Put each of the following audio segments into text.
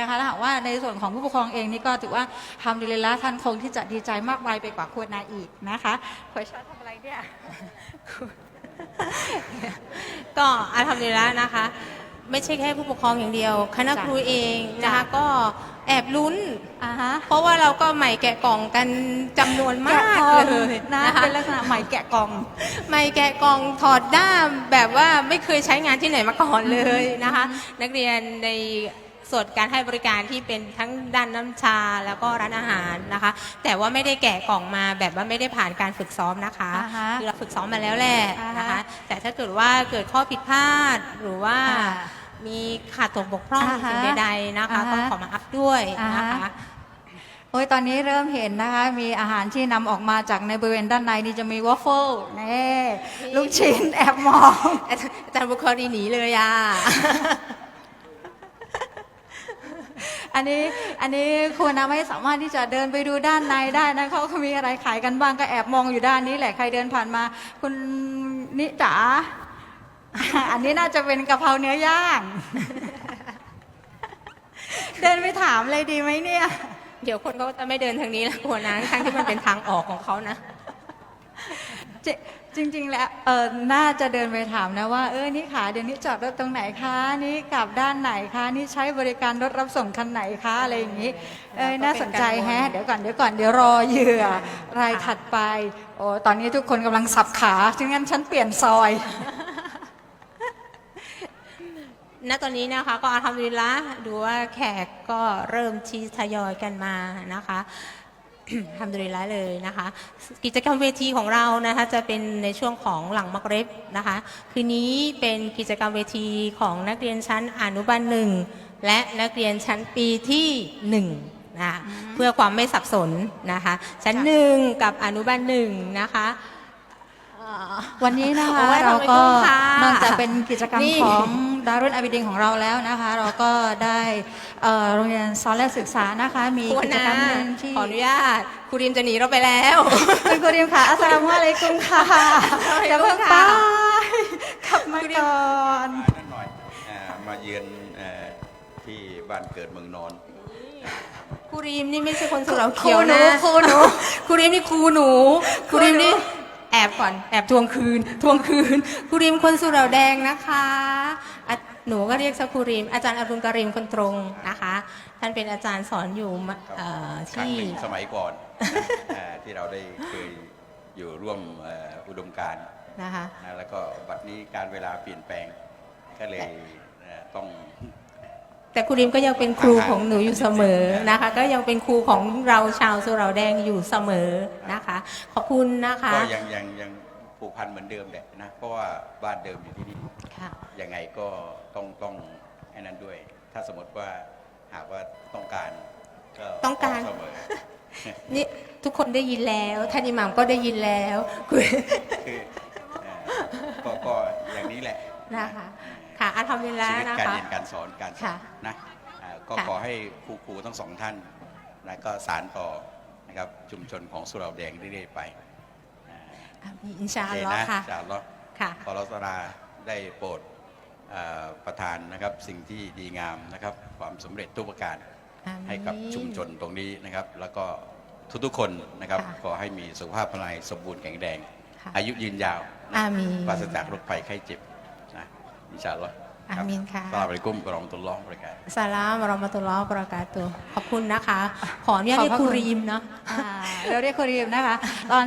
นะคะถ้าหากว่าในส่วนของผู้ปกครองเองนี่ก็ถือว่าทำดีเลยละท่านคงที่จะดีใจมากมายไปกว่าควรนาอีกนะคะขอชาทำอะไรเนี่ยก็อาทำดีแล้วนะคะ ไม่ใช่แค่ผู้ปกครองอย่างเดียว คณะจ้ะครูเองนะคะจ้ะก็แอบลุ้นอ่าฮะเพราะว่าเราก็ใหม่แกะกล่องกันจำนวนมากแกะกล่องเลยนะนะคะเป็นลักษณะใหม่แกะกล่อง ใหม่แกะกล่องถอดด้ามแบบว่าไม่เคยใช้งานที่ไหนมาก่อนเลยนะคะ นักเรียนใน ส่วนการให้บริการที่เป็นทั้งด้านน้ำชาแล้วก็ร้านอาหารนะคะ แต่ว่าไม่ได้แกะกล่องมาแบบว่าไม่ได้ผ่านการฝึกซ้อมนะคะอ่าฮะคือเราฝึกซ้อมมาแล้วแหละอ่าฮะนะคะ แต่ถ้าเกิดว่าเกิดข้อผิดพลาดหรือว่าอ่ามีขาดตกบกพร่องอ่าฮะสิ่งใดๆนะคะ อ่าฮะก็ขอมาอัพด้วยนะอ่าคะฮะโอ้ยตอนนี้เริ่มเห็นนะคะ มีอาหารที่นำออกมาจากในบริเวณด้านในนี่จะมีวอฟเฟิลนี่ลูกชิ้นแอบมอง อาจารย์อาจารย์บุคคลีหนีเลยอะ อันนี้อันนี้คุณนะไม่สามารถที่จะเดินไปดูด้านในได้นะเขาเขามีอะไรขายกันบ้างก็แอบมองอยู่ด้านนี้แหละใครเดินผ่านมา คุณนิจ๋าอันนี้น่าจะเป็นกะเพราเนื้อย่างเดินไปถามเลยดีไหมเนี่ย เดี๋ยวคนก็จะไม่เดินทางนี้แล้วกลัวนะทั้งที่มันเป็นทางออกของเขานะ จริง ๆ แล้วเออน่าจะเดินไปถามนะว่าเออนี่ขาเดี๋ยวนี้จอดรถตรงไหนคะนี่กลับด้านไหนคะนี่ใช้บริการรถรับส่งคันไหนคะอะไรอย่างนี้เออน่าสนใจแฮะเดี๋ยวก่อนเดี๋ยวก่อนเดี๋ยวรอเหยื่อรายถัดไปโอ้ตอนนี้ทุกคนกำลังสับขาฉะนั้นฉันเปลี่ยนซอย ณตอนนี้นะคะก็อาทำดีละดูว่าแขกก็เริ่มชี้ทยอยกันมานะคะ ทำดีละเลยนะคะ กิจกรรมเวทีของเรานะคะจะเป็นในช่วงของหลังมักเร็บนะคะคืนนี้เป็นกิจกรรมเวทีของนักเรียนชั้นอนุบาลหนึ่งและนักเรียนชั้นปีที่หนึ่งนะคะเพื่อความไม่สับสนนะคะ ชั้นหนึ่งกับอนุบาลหนึ่งนะคะอ่าวันนี้นะคะโอ้ยเราก็ขอบคุณค่ะนอกจากเป็นกิจกรรมนี่ของ ดารุนอาบิดิงของเราแล้วนะคะ เราก็ได้เอ่อโรงเรียนสอนและศึกษานะคะ มีครูกิจนะกรรมหนึ่งที่ขออนุญาตครูริมจะหนีเราไปแล้วคุณครูริมค่ะอัสสลามุอะลัยกุมค่ะอย่าเพิ่งไปกลับมาก่อนนั่นหน่อยอ่ามาเยือนเอ่อที่บ้านเกิดเมืองนอนครูริมนี่ไม่ใช่คนสุเหราครูเขียวหนูนะครูหนูครูริมนี่ครูหนูครูริมนี่แอบก่อนแอบทวงคืน ทวงคืนครูริมคนสุเหราแดงนะคะอะ หนูก็เรียกซะครูริมอาจารย์อรุณกริมคนตรงนะคะ ท่านเป็นอาจารย์สอนอยู่มะเอ่อครั้งที่ หนึ่งสมัยก่อนนะอ่าที่เราได้เคยอยู่ร่วมเอ่ออุดมการณ์นะคะ นะแล้วก็บัดนี้การเวลาเปลี่ยนแปลงก็เลยเอ่อต้อง แต่ครูริมก็ยังเป็นครูของหนูอยู่เสมอนะคะ ก็ยังเป็นครูของเราชาวสุเหราแดงอยู่เสมอนะคะ ขอบคุณนะคะ ก็ยังยังยัง ผูกพันเหมือนเดิมแหละนะเพราะว่าบ้านเดิมอยู่ที่นี่ค่ะยังไงก็ต้องต้องไอ้นั้นด้วย ถ้าสมมติว่าหากว่าต้องการก็ต้องการเสมอนี่ทุกคนได้ยินแล้วท่านอิหม่ามก็ได้ยินแล้วคุยคือเอ่อก็ก็อย่างนี้แหละ นะคะค่ะอาทำเวลาชีวิตนะการคะ เรียนการสอนการสอค่ะนนะอ่าก็ค่ะ ขอให้ครูครูทั้งสองท่านนะก็สารต่อนะครับชุมชนของสุเหราแดงเรื่อยๆไป อ่าอะอินชาโออัลเคลอฮ์นะค่ะจากลอค่ะขอรัตนาได้โปรดอ่าประทานนะครับสิ่งที่ดีงามนะครับ ความสำเร็จทุกประการอามีนให้กับชุมชนตรงนี้นะครับ แล้วก็ทุกๆคนนะครับค่ะขอให้มีสุขภาพพลายสมบูรณ์แข็งแรงค่ะอายุยืนยาวนะอามีนปราศจากโรคภัยไข้เจ็บนะอินชาอัลลอฮ์อามีนค่ะสลามอะลัยกุมกะเราะห์มะตุลลอฮ์วะบะเราะกาตุฮ์สลามวะเราะมะตุลลอฮ์วะบะเราะกาตุฮ์ขอบคุณนะคะ ขออนุญาตขอบเรียกพระครูคุณรีมเนาะอ่าเราเรียกครูริมนะคะ ตอน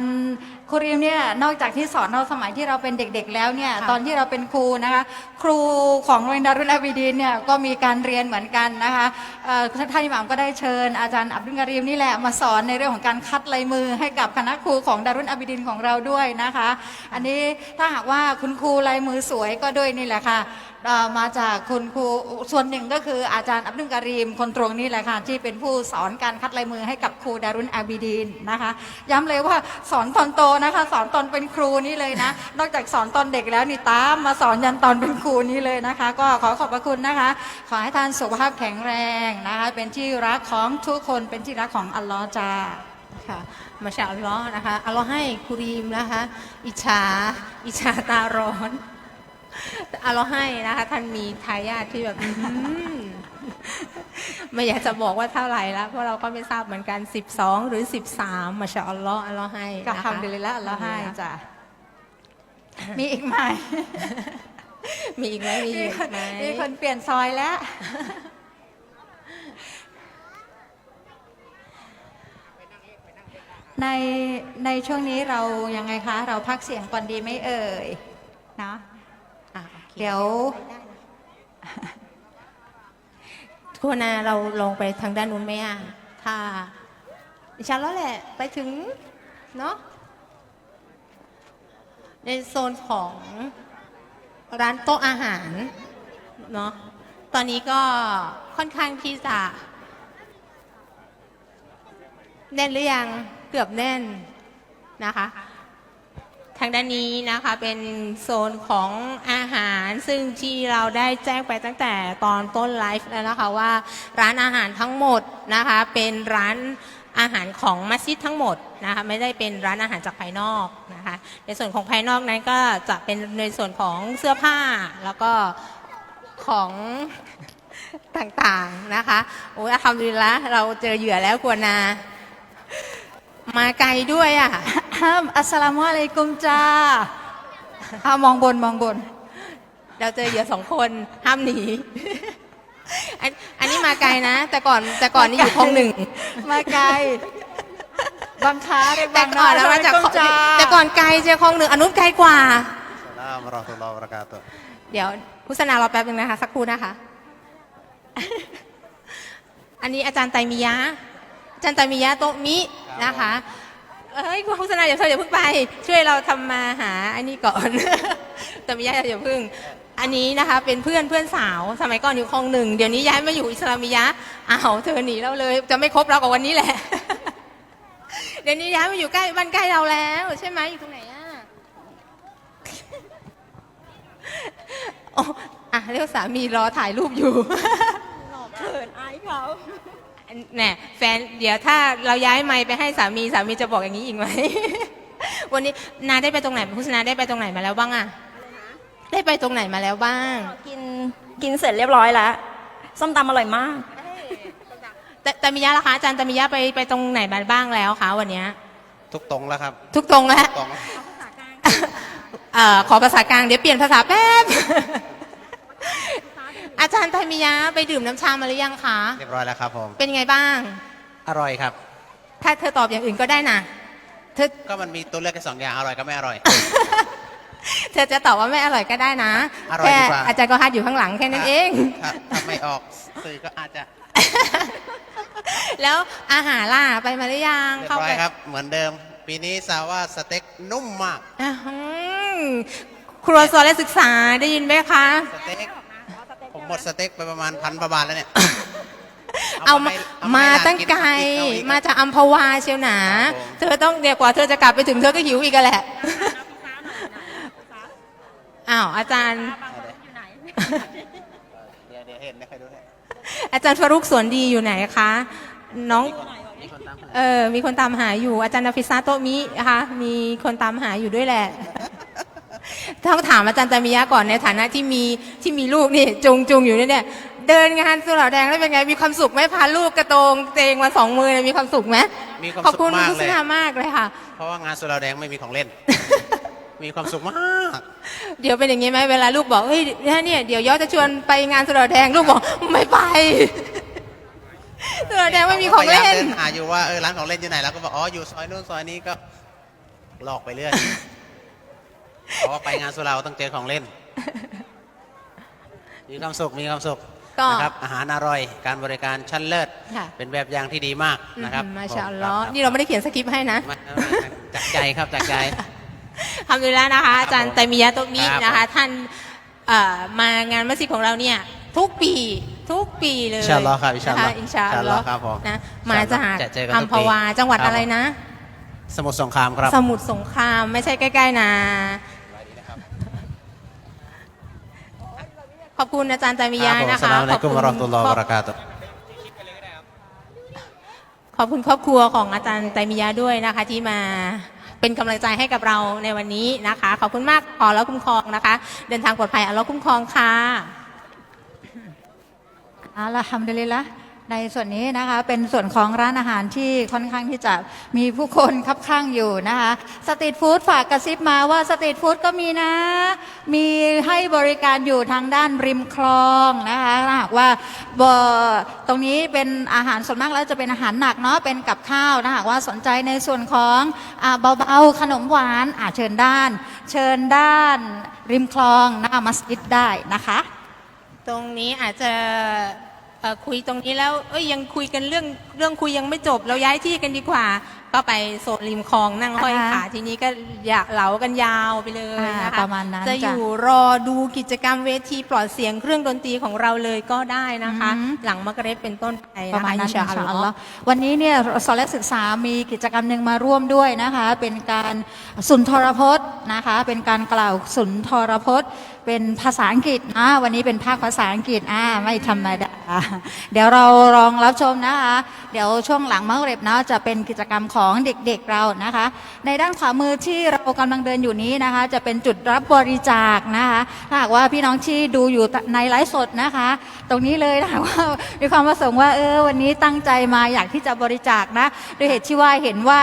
ค รูริมเนี่ยนอกจากที่สอนเราสมัยที่เราเป็นเด็กๆแล้วเนี่ยค่ะตอนที่เราเป็นครูนะคะครูของโรงเรียนดารุนอาบิดีนเนี่ยก็มีการเรียนเหมือนกันนะคะเอ่อท่านอิหม่ามก็ได้เชิญอาจารย์อับดุลกะรีมนี่แหละมาสอนในเรื่องของการคัดลายมือให้กับคณะครูของดารุนอาบิดีนของเราด้วยนะคะ อันนี้ถ้าหากว่าคุณครูลายมือสวยก็ด้วยนี่แหละค่ะเอ่อมาจากคุณครูส่วนหนึ่งก็คืออาจารย์อับดุลกะรีมคนตรงนี่แหละค่ะที่เป็นผู้สอนการคัดลายมือให้กับครูดารุนอาบิดีนนะคะ ย้ำเลยว่าสอนตอนโตนะคะ สอนตอนเป็นครูนี่เลยนะ นอกจากสอนตอนเด็กแล้วนี่ตามมาสอนยันตอนเป็นครูนี่เลยนะคะ ก็ขอขอบพระคุณนะคะ ขอให้ท่านสุขภาพแข็งแรงนะคะ เป็นที่รักของทุกคนเป็นที่รักของอัลลอฮ์จ้าค่ะมาชาอัลลอฮ์นะคะอัลลอฮ์ให้ครูรีมนะคะ อิจฉาอิจฉาตาร้อนอัลลอฮ์ให้นะคะ ท่านมีทายาทที่แบบ ไม่อยากจะบอกว่าเท่าไหร่แล้วเพราะเราก็ไม่ทราบเหมือนกัน 12 หรือ 13มาชาอัลลอฮ์อัลลอฮ์ให้กับนะคะคำดีเลยละเราให้จ้ะมีอีกไหมมีอีกไหมมีมีอีคกนไหมมีคนเปลี่ยนซอยแล้วในในช่วงนี้เรายังไงคะ เราพักเสียงก่อนดีไหม่เอ่ยเนาะอะโอคเดี๋ยว คุณนาเราลงไปทางด้านนู้นไหมอะถ้าดิฉันแล้วแหละไปถึงเนาะในโซนของร้านโต๊ะอาหารเนาะตอนนี้ก็ค่อนข้างที่จะ แน่นหรือยังเกือบแน่นนะคะ ทางด้านนี้นะคะเป็นโซนของอาหารซึ่งที่เราได้แจ้งไปตั้งแต่ตอนต้นไลฟ์แล้วนะคะว่าร้านอาหารทั้งหมดนะคะเป็นร้านอาหารของมัสยิดทั้งหมดนะคะไม่ได้เป็นร้านอาหารจากภายนอกนะคะในส่วนของภายนอกนั้นก็จะเป็นในส่วนของเสื้อผ้าแล้วก็ของต่างๆนะคะโอ้ยทำดีละเราเจอเหยื่อแล้วกวนามาไกลด้วยอะามอัสสลามุอะลัยกุมจ้าอ่ามองบนมองบน เราเจอเหยื่อสองคนห้ามหนีอันอันนี้มาไกลนะ แต่ก่อนแต่ก่อนนี่อยู่คลองหนึ่งมาไกลบางค้าเรียกแต่บางก่อนแล้วมาจากคลองแต่ก่อนไกลเจอคลองหนึ่งอันนู้นไกลกว่า Assalamualaikum warahmatullahi wabarakatuh. เดี๋ยวพุทธนารอแป๊บนึงนะคะ สักครู่นะคะ อันนี้อาจารย์ไตรมิยะอาจารย์ไตรมิยะโตะมินะคะ เอ้ยคุณาอย่าเธออย่าเพิ่งไป ช่วยเราทำมาหาอันนี้ก่อนไตรมิยะอย่าเพิ่ง อันนี้นะคะเป็นเพื่อนเพื่อนสาว สมัยก่อนอยู่คลองหนึ่ง เดี๋ยวนี้ย้ายมาอยู่อิสลามิยะอ้าวเธอหนีเราเลย จะไม่คบเรากับวันนี้แหละ เดี๋ยวนี้ย้ายมาอยู่ใกล้บ้านใกล้เราแล้ว ใช่ไหมอยู่ตรงไหนอะโอ้อะเรียกสามีรอถ่ายรูปอยู่เขินอายเขา แน่แฟนเดี๋ยวถ้าเราย้ายไมค์ไปให้สามีสามีจะบอกอย่างนี้อีกไหม วันนี้นาได้ไปตรงไหนพุทธนาได้ไปตรงไหนมาแล้วบ้างอะได้ไปตรงไหนมาแล้วบ้าง กินกินเสร็จเรียบร้อยแล้วส้มตำอร่อยมากแต่ตามิยะล่ะคะอาจารย์ตามิยะไปไปตรงไหนมาบ้างแล้วคะวันเนี้ยทุกตรงแล้วครับ ทุกตรงแล้วตรงเอ่อขอภาษากลางเดี๋ยวเปลี่ยนภาษาแป๊บ อาจารย์ตามิยะไปดื่มน้ำชามาหรือยังคะ เรียบร้อยแล้วครับผม เป็นยังไงบ้าง อร่อยครับ ถ้าเธอตอบอย่างอื่นก็ได้นะเธอก็มันมีตัวเลือกแค่สองอย่างอร่อยก็ไม่อร่อย เธอจะตอบว่าไม่อร่อยก็ได้นะอร่อยแค่ดีกว่า อาจารย์ก็ฮัดอยู่ข้างหลังแค่นั้นเอง ถ้าถ้าไม่ออกสื่อก็อาจจะแล้วอาหารล่ะไปมาหรือยังเรียบเข้าร้อไปยครับ เหมือนเดิม ปีนี้ซาว่าสเต็กนุ่มมาก อื้อหือครัวสอนและศึกษาได้ยินไหมคะ สเต็กผม หมดสเต็กไปประมาณพันประบาทแล้วเนี่ย เอามาให้เอมาให้หลนตั้งไกลนอีกมาจากอัมพวาเชียวหนา ครับผม เธอต้องเดี๋ยวกว่าเธอจะกลับไปถึงเธอก็หิวอีกอะแหละ อ้าวอาจารย์ เดี๋ยวเดี๋ยวเห็นนะใครดูให้อาจารย์ฟารุกสวนดีอยู่ไหนคะ น้อง มีคนตามหาเออ มีคนตามหาอยู่ อาจารย์นาฟิซาโตะมินะคะมีคนตามหาอยู่ด้วยแหละ ต้องถามอาจารย์ตามิยะก่อนในฐานะที่มีที่มีลูกนี่จุงจุงอยู่เนี่ยเนี่ยเดินงานสุเหร่าแดงแล้วเป็นไงมีความสุขไหมพาลูกกระโตงเตงมาสองมือเนี่ยมีความสุขไหมมีความขอบสุขคุณมากคุณเลสุย นามากเลยค่ะ เพราะว่างานสุราแดงไม่มีของเล่น มีความสุขมากเดี๋ยวเป็นอย่างงี้ไหมเวลาลูกบอกเฮ้ยเนี่ยเดี๋ยวย้อจะชวนไปงานสุเหร่าแดงลูกบอกไม่ไปสุเหร่าแดงไม่มีของเล่พยายามนเดินหาอยู่ว่าเออร้านของเล่นอยู่ไหนแล้วก็บอกอ๋ออยู่ซอยนู้นซอยนี้ก็หลอกไปเรื่อย เพราะว่าไปงานสุราต้องเจอของเล่น มีความสุขมีความสุขก็นะครับอาหารอร่อย การบริการชั้นเลิศ ค่ะ เป็นแบบอย่างที่ดีมากนะครับอืมมาชาอัลผมลอฮ์ครับนี่เราไม่ได้เขียนสคริปต์ให้นะมามาจากใจครับจากใจ ทำดูแล้วนะคะ อาจารย์ไตรมิยะโตะมิครับนะคะ ท่านเอ่อมางานมัสยิดของเราเนี่ย ทุกปีทุกปีเลยอินชาอัลลอฮ์ครับอินชาอัลลอฮ์นะคะอินชาอัลลออินชาอัลลอฮ์ฮ์ครับผมนะอินชาอัลลอฮ์มาจากจะเจอกันทุกปีอัมพวาจังหวัดครับ อะไรนะ สมุทรสงครามครับ สมุทรสงครามไม่ใช่ใกล้ ๆนะ อบคุณอาจารย์ไตรมิยะครับผมนะสคะลามอะลัยกุมวะเราะห์มะตุลลอฮ์วะบะเราะกาตุฮ์ขอบคุณครอบครัวของอาจารย์ไตรมิยะด้วยนะคะ ที่มาเป็นกำลังใจให้กับเราในวันนี้นะคะ ขอบคุณมากขอแล้วคุ้มครองนะคะ เดินทางปลอดภัยอัลเลอฮ์คุ้มครองค่ะอัลฮัมดุลิลละ ในส่วนนี้นะคะเป็นส่วนของร้านอาหารที่ค่อนข้างที่จะมีผู้คนคับข้างอยู่นะคะสตรีทฟู้ดฝากกระซิบมาว่าสตรีทฟู้ดก็มีนะ มีให้บริการอยู่ทางด้านริมคลองนะคะถ้าหากว่าบ่ตรงนี้เป็นอาหารส่วนมากแล้วจะเป็นอาหารหนักเนาะเป็นกับข้าวถ้าหากว่าสนใจในส่วนของอเบาๆขนมหวานอาเชิญด้าน เชิญด้านริมคลองหน้ามัสยิดได้นะคะ ตรงนี้อาจจะ เอ่อคุยตรงนี้แล้วเอ้ยยังคุยกันเรื่องเรื่องคุยยังไม่จบเราย้ายที่กันดีกว่า ก็ไปโซนริมคลองนั่งห้อยอ่าขาทีนี้ก็อยากเหลากันยาวไปเลยอ่านะคะประมาณนั้นจะจ้ะอยู่รอดูกิจกรรมเวทีปลอดเสียงเครื่องดนตรีของเราเลยก็ได้นะคะ อือหือ หลังมักเรบเป็นต้นไปประนะคะมาณนั้นอินชาอินชาอัอัลลลลออฮ์ฮ์วันนี้เนี่ยสอนและศึกษามีกิจกรรมหนึ่งมาร่วมด้วยนะคะ เป็นการสุนทรพจน์นะคะ เป็นการกล่าวสุนทรพจน์ เป็นภาษาอังกฤษนะวันนี้เป็นภาคภาษาอังกฤษอ่าไม่ธรรมดา เดี๋ยวเราลองรับชมนะคะ เดี๋ยวช่วงหลังมังเร็บนะจะเป็นกิจกรรมของเด็กๆเรานะคะ ในด้านขวามือที่เรากำลังเดินอยู่นี้นะคะ จะเป็นจุดรับบริจาคนะคะถ้าหากว่าพี่น้องที่ดูอยู่ในไลฟ์สดนะคะ ตรงนี้เลยนะคะว่ามีความประสงค์ว่าเออวันนี้ตั้งใจมาอยากที่จะบริจาคนะด้วยเหตุที่ว่าเห็นว่า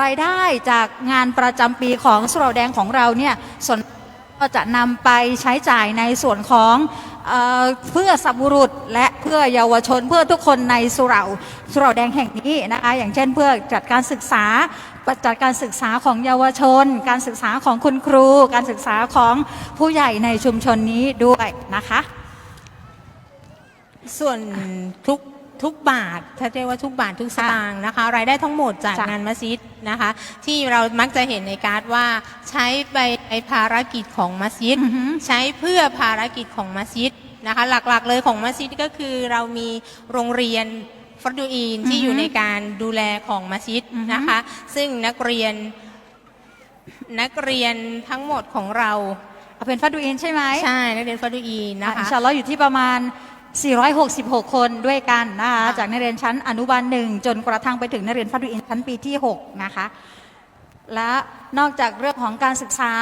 รายได้จากงานประจำปีของสุราแดงของเราเนี่ยส่วนก็จะนำไปใช้จ่ายในส่วนของ เพื่อสับบุรุษและเพื่อเยาวชนเพื่อทุกคนในสุเหราสุเหราแดงแห่งนี้นะคะอย่างเช่นเพื่อจัดการศึกษาจัดการศึกษาของเยาวชน การศึกษาของคุณครู การศึกษาของผู้ใหญ่ในชุมชนนี้ด้วยนะคะ ส่วนทุก ทุกบาทถ้าเรียกว่าทุกบาททุกสตางค์นะคะ รายได้ทั้งหมดจากจ้ะงานมัสยิดนะคะ ที่เรามักจะเห็นในการ์ดว่าใช้ไปในภารกิจของมัสยิดอือหือใช้เพื่อภารกิจของมัสยิดนะคะหลักๆเลยของมัสยิดก็คือเรามีโรงเรียนฟัดดูอีนที่อือฮึอยู่ในการดูแลของมัสยิดอือฮึนะคะ ซึ่งนักเรียนนักเรียนทั้งหมดของเราเอาเป็นฟัดดูอินใช่ไหมใช่นักเรียนฟัดดูอีนอะนะอินคะชาอัลลอฮ์อยู่ที่ประมาณ 466 คนด้วยกันนะคะค่ะจากนักเรียนชั้นอนุบาลหนึ่งจนกระทั่งไปถึงนักเรียนฟัดดูอินชั้นปีที่ 6 นะคะ และนอกจากเรื่องของการศึกษา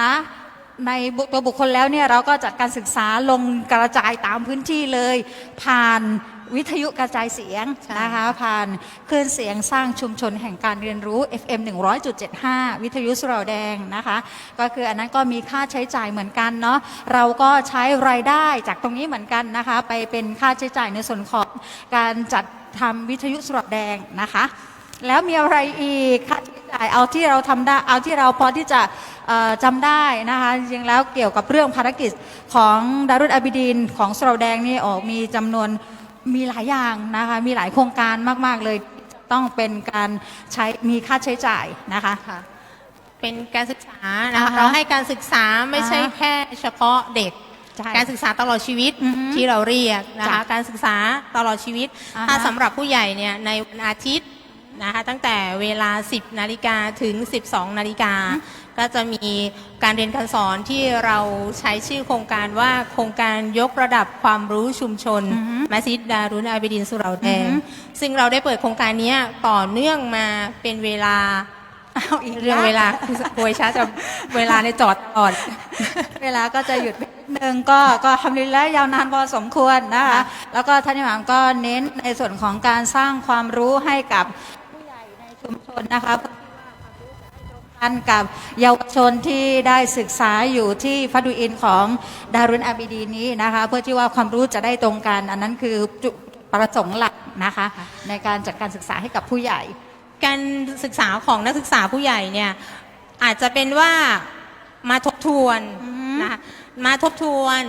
ในบุตัวบุคคลแล้วเนี่ยเราก็จัดการศึกษาลงกระจายตามพื้นที่เลย ผ่าน วิทยุกระจายเสียงใช่นะคะผ่านคลื่นเสียงสร้างชุมชนแห่งการเรียนรู้ FM 100.75 วิทยุสุเหราแดงนะคะ ก็คืออันนั้นก็มีค่าใช้จ่ายเหมือนกันเนาะเราก็ใช้รายได้จากตรงนี้เหมือนกันนะคะ ไปเป็นค่าใช้จ่ายในส่วนของการจัดทำวิทยุสุเหราแดงนะคะแล้วมีอะไรอีกค่าใช้จ่ายเอาที่เราทำได้เอาที่เราพอที่จะเอ่อจำได้นะคะจริงๆแล้วเกี่ยวกับเรื่องภารกิจของดารุตอาบิดีนของสุเหราแดงนี่ออกมีจำนวน มีหลายอย่างนะคะ มีหลายโครงการมาก ๆ เลยต้องเป็นการใช้มีค่าใช้จ่ายนะคะค่ะ เป็นการศึกษานะคะอ่าฮะเราให้การศึกษาไม่ใช่อ่าฮะแค่เฉพาะเด็ก ใช่ การศึกษาตลอดชีวิตอือฮึที่เราเรียกนะคะ จ้ะการศึกษาตลอดชีวิต อ่าฮะ ถ้าสำหรับผู้ใหญ่เนี่ยในวันอาทิตย์นะคะตั้งแต่เวลา 10 นาฬิกาถึง 12 นาฬิกา ก็จะมีการเรียนการสอนที่เราใช้ชื่อโครงการว่าโครงการยกระดับความรู้ชุมชนอือฮึมัสยิดดารุนอาบิดินสุเหราแดงอือฮึซึ่งเราได้เปิดโครงการเนี้ยต่อเนื่องมาเป็นเวลาเอาอีกเรื่องเวลาคือโวยช้าจะเวลาในจอดตลอดเวลาก็จะหยุดไปนิดนึงก็ก็ทำดีแล้วยาวนานพอสมควรนะคะค่ะแล้วก็ท่านอิหม่ามก็เน้นในส่วนของการสร้างความรู้ให้กับผู้ใหญ่ในชุมชนนะคะ จะได้ตรงกันกับเยาวชนที่ได้ศึกษาอยู่ที่ฟัดูอินของดารุนอาบิดีนี้นะคะ เพื่อที่ว่าความรู้จะได้ตรงกัน อันนั้นคือจุดประสงค์หลักนะคะ ในการจัดการศึกษาให้กับผู้ใหญ่ การศึกษาของนักศึกษาผู้ใหญ่เนี่ยอาจจะเป็นว่ามาทบทวนอือฮึนะคะมาทบทวน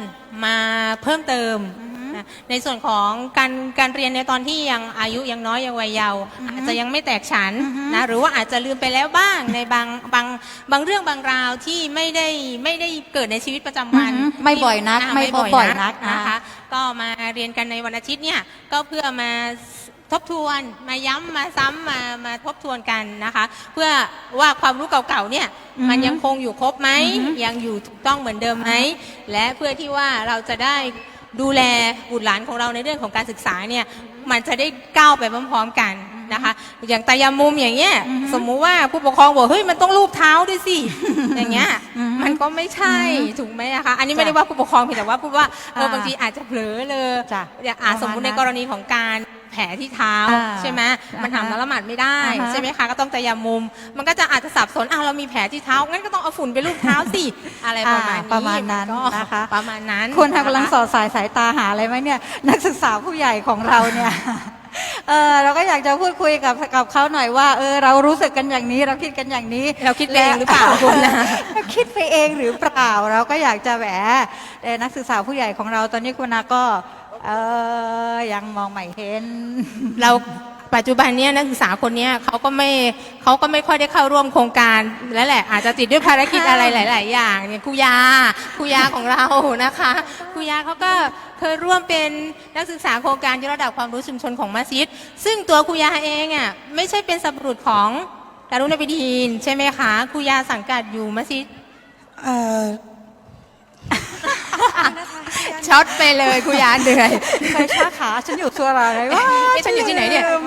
มาเพิ่มเติมอือฮึ นะในส่วนของการการเรียนในตอนที่ยังอายุยังน้อยยังวัยเยาว์อือฮึอาจจะยังไม่แตกฉันอือฮึนะหรือว่าอาจจะลืมไปแล้วบ้างในบางบางบางเรื่องบางราวที่ไม่ได้ไม่ได้เกิดในชีวิตประจำวันอือฮึไม่บ่อยนักที่ไม่บ่บ่อยนักนะคะอ่าก็มาเรียนกันในวันอาทิตย์เนี่ยก็เพื่อมาทบทวนมาย้ำมาซ้ำมามาทบทวนกันนะคะ เพื่อว่าความรู้เก่าๆเนี่ยอือฮึมันยังคงอยู่ครบไหมอือฮึยังอยู่ถูกต้องเหมือนเดิมไหมและเพื่อที่ว่าเราจะได้ ดูแลบุตรหลานของเราในเรื่องของการศึกษาเนี่ยมันจะได้ก้าวไปพร้อมๆกันนะคะ อย่างตายามุมอย่างเงี้ยอือฮึสมมุติว่าผู้ปกครองบอกเฮ้ยมันต้องรูปเท้าด้วยสิอย่างเงี้ยอือฮึมันก็ไม่ใช่ถูกไหมอะคะอันนี้ไม่ได้ว่าผู้ปกครองเพียงแต่ว่าพูดว่าเอออ่าบางทีอาจจะเผลอเลยจ้ะอย่างอ่าประมาณสมมุติในนั้นกรณีของการ แผลที่เท้าอ่าใช่ไหมมันอ่าฮะทำแล้วละหมาดไม่ได้อ่าฮะใช่ไหมคะก็ต้องตะยามุม มันก็จะอาจจะสับสนอ้าวเรามีแผลที่เท้างั้นก็ต้องเอาฝุ่นไปลูบเท้าสิ อะไรประมาณนี้อ่าประมาณนั้นก็นะคะ ประมาณนั้นคุณกำลังนะคะสอดสายสายตาหาอะไรไหมเนี่ย นักศึกษาผู้ใหญ่ของเราเนี่ย เออเราก็อยากจะพูดคุยกับกับเขาหน่อยว่าเออเรารู้สึกกันอย่างนี้เราคิดกันอย่างนี้ เราคิดไปเองหรือเปล่าคุณนะเราคิดไปเองหรือเปล่าเราก็อยากจะแหวเอ่อนักศึกษาผู้ใหญ่ของเราตอนนี้คุณนาก็ เออยังมองไม่เห็น เราปัจจุบันเนี้ยนักศึกษาคนเนี้ยเขาก็ไม่เขาก็ไม่ค่อยได้เข้าร่วมโครงการแล้วแหละ อาจจะติดด้วยภารกิจอะไรหลาย ๆ อย่างเนี่ยครูยาครูยาของเรานะคะครูยาเขาก็เคยร่วมเป็นนักศึกษาโครงการยกระดับความรู้ชุมชนของมัสยิด ซึ่งตัวครูยาเองอะไม่ใช่เป็นสับรุษของดารุณบิดีนใช่ไหมคะครูยาสังกัดอยู่มัสยิดเอ่อ ช็อตไปเลยครูยาเหนื่อยเคยช้าขาฉันอยู่ตัวอะไรวะเอ๊ะฉันอยู่ที่ไหนเนี่ย ลืม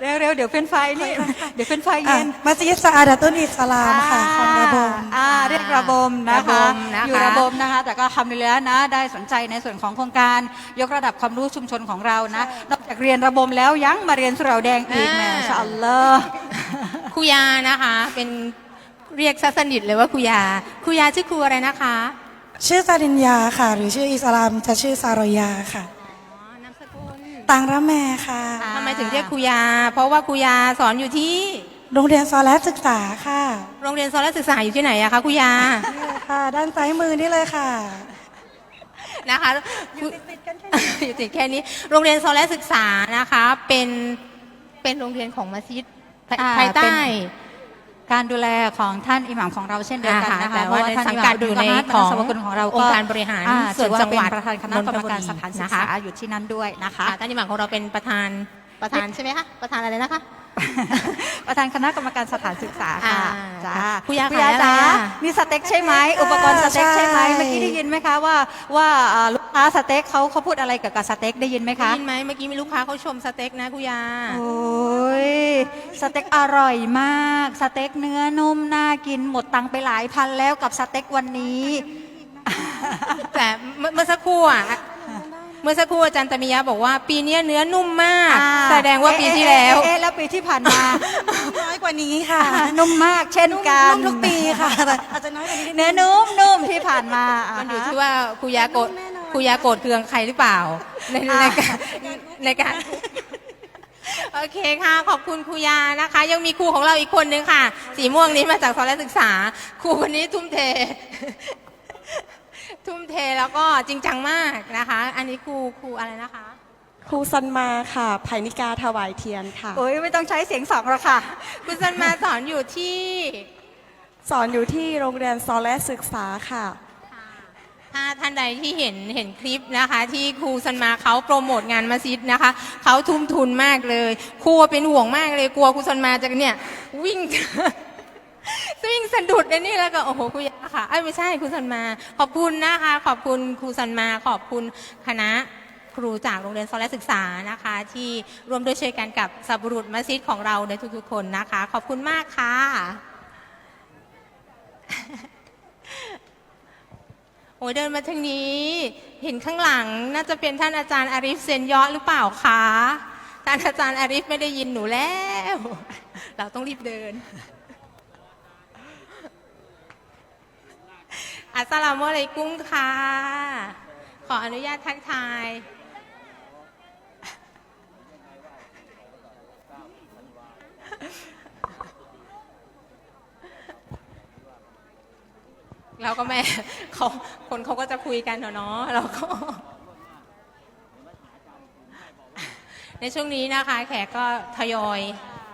เร็วๆเดี๋ยวเป็นไฟนี่เดี๋ยวเป็นไฟอะเย็น มัสยิดสะอาดะตุนอิสลามค่ะของระบม อ่าเรียกระบมนะระบคะมนะคะ อยู่ระบมนะคะ แต่ก็ทำไปแล้วนะ ได้สนใจในส่วนของโครงการยกระดับความรู้ชุมชนของเรานะ นอกจากเรียนระบมแล้วยังมาเรียนสุเหราแดงอีกแหม่ชาอัลลอฮ์ ครูยานะคะ เป็นเรียกซะสนิทเลยว่าครูยาครูยาชื่อครูอะไรนะคะ ชื่อซาดินยาค่ะ หรือชื่ออิสลามจะชื่อซารอยาค่ะ อ๋อนามสกุลตังระแมค่ะอ่าทำไมถึงเรียกครูยา เพราะว่าครูยาสอนอยู่ที่ โรงเรียนซอแลศึกษาค่ะโรงเรียนสอนและศึกษาอยู่ที่ไหนอะคะครูยา นี่เลยค่ะ ด้านซ้ายมือนี่เลยค่ะ นะคะอยู่ติดแค่นี้ โรงเรียนสอนและศึกษานะคะ เป็น เป็นโรงเรียนของมัสยิดภายอ่าภายใต้ การดูแลของท่านอิหม่ามของเราเช่นเดียวกันนะคะแต่ว่าเพระในท่นสังกัดมามอยู่ในดุลกะฮัตของสวกุลของเราองค์การบริหารอ่ส่วนถือจังหวัดเป็นประธานคณะกรรมการสถานศึกษานะคะอยู่ที่นั่นด้วยนะคะค่ะท่านอิหม่ามของเราเป็นประธานประธานใช่ไหมคะประธานอะไรนะคะประธานคณะกรรมการสถานศึกษาค่ะอ่าจ้าคุณยาคุณยาขายอะไรจ้าอะมีสเต็กใช่ไหมอุปกรณ์สเต็กใช่ไหมเมื่อกี้ได้ยินไหมคะว่าว่าอ่าลูก ค้าสเต็กเขาเขาพูดอะไรเกี่ยวกับสเต็กได้ยินไหมได้คะยินไหมเมื่อกี้มีลูกค้าเขาชมสเต็กนะครูยา โอ้ยสเต็กอร่อยมาก สเต็กเนื้อนุ่มน่ากินหมดตังค์ไปหลายพันแล้วกับสเต็กวันนี้ แต่เมื่อเมื่อสักครู่อะเมื่อสักครู่อาจารย์ตมิยะบอกว่า ปีเนี้ยเนื้อนุ่มมาก อ่าแสดงว่าปีที่แล้ว เอ๊ะเอ๊ะเอ๊ะแล้วปีที่ผ่านมาน้อยกว่านี้ค่ะนุ่มมากเช่นกันนุ่มทุกปีค่ะแต่อาจจะน้อยกว่านี้นิดนึงเนื้อนุ่มนุ่มที่ผ่านมามัมันอยู่ที่ว่าครูยาโกรธ ครูยาโกรธเคืองใครหรือเปล่า ในในการในการโอเคค่ะ ขอบคุณครูยานะคะ ยังมีครูของเราอีกคนนึงค่ะ สีม่วงนี้มาจากสอนและศึกษา ครูคนนี้ทุ่มเท ทุ่มเทแล้วก็จริงจังมากนะคะ อันนี้ครูครูอะไรนะคะ ครูซันมาค่ะไผ่นิกาถวายเทียนค่ะโอ้ยไม่ต้องใช้เสียงสองหรอกค่ะคุณซันมาสอนอยู่ที่ สอนอยู่ที่โรงเรียนซอและศึกษาค่ะ ถ้าท่านใดที่เห็นเห็นคลิปนะคะ ที่ครูซันมาเขาโปรโมทงานมัสยิดนะคะเขาทุ่มทุนมากเลยครูเป็นห่วงมากเลยกลัวครูซันมาจะเนี่ย วิ่ง วิ่งสะดุดในนี่แล้วก็โอ้โหครูยาค่ะไอ้ยไม่ใช่ครูซันมา ขอบคุณนะคะ ขอบคุณครูซันมาขอบคุณคณะครูจากโรงเรียนซอนและศึกษานะคะ ที่ร่วมด้วยช่วยกันกับสับบุรุษมัสยิดของเราในทุกๆคนนะคะ ขอบคุณมากค่ะ โอ้ยเดินมาทางนี้ เห็นข้างหลังน่าจะเป็นท่านอาจารย์อาริฟเซนยอหรือเปล่าคะท่านอาจารย์อาริฟไม่ได้ยินหนูแล้ว เราต้องรีบเดินอัสสลามุอะลัยกุ้มค่ะ ขออนุญาตทักทาย เราก็แม่เขาคนเขาก็จะคุยกันเถอะเนาะเราก็ ในช่วงนี้นะคะ แขกก็ทยอย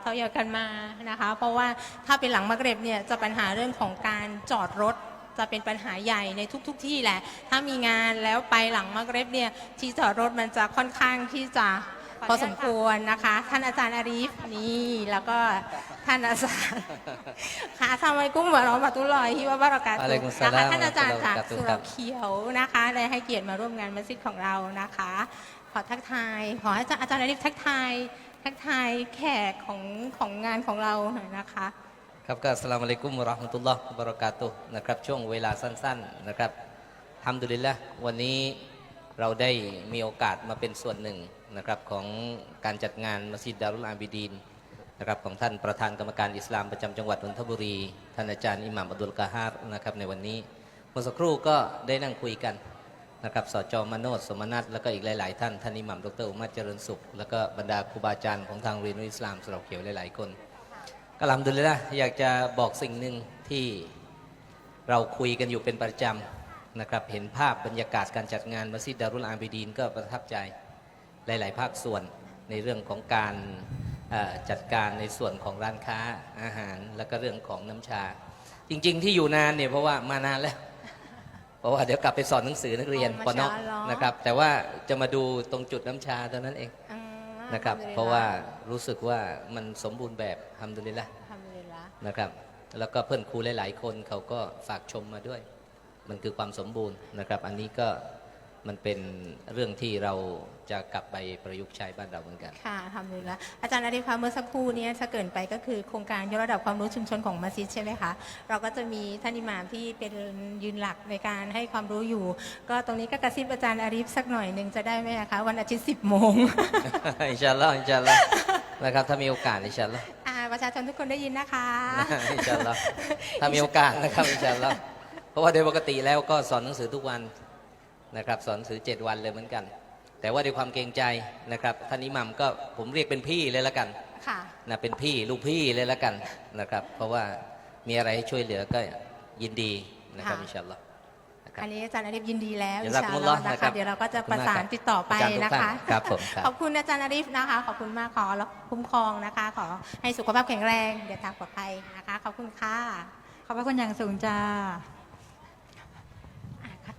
ทยอยกันมานะคะ เพราะว่าถ้าเป็นหลังมะเกร็บเนี่ยจะปัญหาเรื่องของการจอดรถจะเป็นปัญหาใหญ่ในทุกๆทที่แหละ ถ้ามีงานแล้วไปหลังมะเกร็บเนี่ยที่จอดรถมันจะค่อนข้างที่จะ พอสมควรนะคะ ท่านอาจารย์อารีฟนี่แล้วก็ท่านอาจารย์ค่ะทำไมกุ้งเหมือนเรามาตุลอยที่ว่าบารากาตุอะลัยกุมสนะลาคะมท่านอาจารย์จากวะเราะกาตุฮ์สุคเหรัราบเขียวนะคะได้ให้เกียรติมาร่วมงานมัสยิดของเรานะคะ ขอทักทายขอให้อาจารย์อาจารย์อาริฟทักทายทักทายแขกของของงานของเราหน่อยนะคะครับก็สลามอะลัยกุมวะเราะห์มะตุลลอฮ์วะบะเราะกาตุฮ์นะครับช่วงเวลาสั้น ๆนะครับทำดุลิลละวันนี้ เราได้มีโอกาสมาเป็นส่วนหนึ่งนะครับของการจัดงานมัสยิดดารุลอาบิดีนนะครับของท่านประธานกรรมการอิสลามประจำจังหวัดนนทบุรี ท่านอาจารย์อิหม่ามอับดุลกาฮาร์นะครับในวันนี้เมื่อสักครู่ก็ได้นั่งคุยกันนะครับสจมโนดสมนัทแล้วก็อีกหลาย ๆ ท่านท่านอิหม่ามดรอุมัตเจริญสุข แล้วก็บรรดาครูบาอาจารย์ของทางเรียนอิสลามสระเขียวหลาย ๆ คนก็ลำดุลิลละอยากจะบอกสิ่งหนึ่งที่เราคุยกันอยู่เป็นประจำ นะครับเห็นภาพบรรยากาศการจัดงานมัสยิดดารุลอาบิดีนก็ประทับใจหลาย ๆ ภาคส่วนในเรื่องของการเอ่อจัดการในส่วนของร้านค้าอาหาร แล้วก็เรื่องของน้ำชา จริง ๆ ที่อยู่นานเนี่ยเพราะว่ามานานแล้ว เพราะว่าเดี๋ยวกลับไปสอนหนังสือนักเรียนอ๋อปอนอมาช้าเหรอนะครับ แต่ว่าจะมาดูตรงจุดน้ำชาเท่านั้นเองอืมนะครับอัลฮัมดุลิลลฮ์เพราะว่ารู้สึกว่ามันสมบูรณ์แบบทำดุลิลละอัลฮัมดุลิลลาห์นะครับ แล้วก็เพื่อนครูหลาย ๆ คนเขาก็ฝากชมมาด้วย มันคือความสมบูรณ์นะครับ อันนี้ก็มันเป็นเรื่องที่เราจะกลับไปประยุกต์ใช้บ้านเราเหมือนกัน ค่ะทำเลยละอาจารย์อาริฟคะเมื่อสักครู่เนี้ถ้าเกรินไปก็คือโครงการยกระดับความรู้ชุมชนของมัสยิดใช่ไหมคะ เราก็จะมีท่านอิหม่ามที่เป็นยืนหลักในการให้ความรู้อยู่ ก็ตรงนี้ก็กระซิบอาจารย์อาริฟสักหน่อยหนึ่งจะได้ไหมอะคะวันอาทิตย์10โมง อินชาอัลลอฮ์อินชาอัลลอฮ์นะครับถ้ามีโอกาสอินชาอัลลอฮ์อ่าประชาชนทุกคนได้ยินนะคะอินชาอัลลอฮ์ถ้ามีโอกาสนะครับอินชาอัลลอฮ์ เพราะว่าโดยปกติแล้วก็สอนหนังสือทุกวันนะครับ สอนหนังสือ7วันเลยเหมือนกัน แต่ว่าด้วยความเกรงใจนะครับท่านอิหมัมก็ผมเรียกเป็นพี่เลยละกันค่ะนะเป็นพี่ลูกพี่เลยละกันนะครับ เพราะว่ามีอะไรให้ช่วยเหลือก็ยินดีนะครับค่ะอินชาอัลลอฮ์นะครับอันนี้อาจารย์อาริฟยินดีแล้วเดี๋อิยวนรักชามุอัลลลลออฮ์ฮ์นะนะครัคะบเดี๋ยวเราก็จะขอบประคุณมากสานครับติดต่อไปอาจารย์ทุกนะท่าคะนครับผมครับ ขอบคุณอาจารย์อาริฟนะคะ ขอบคุณมากขอรับคุ้มครองนะคะ ขอให้สุขภาพแข็งแรงเดินทางปลอดภัยนะคะ ขอบคุณค่ะ ขอบพระคุณอย่างสูงจ้า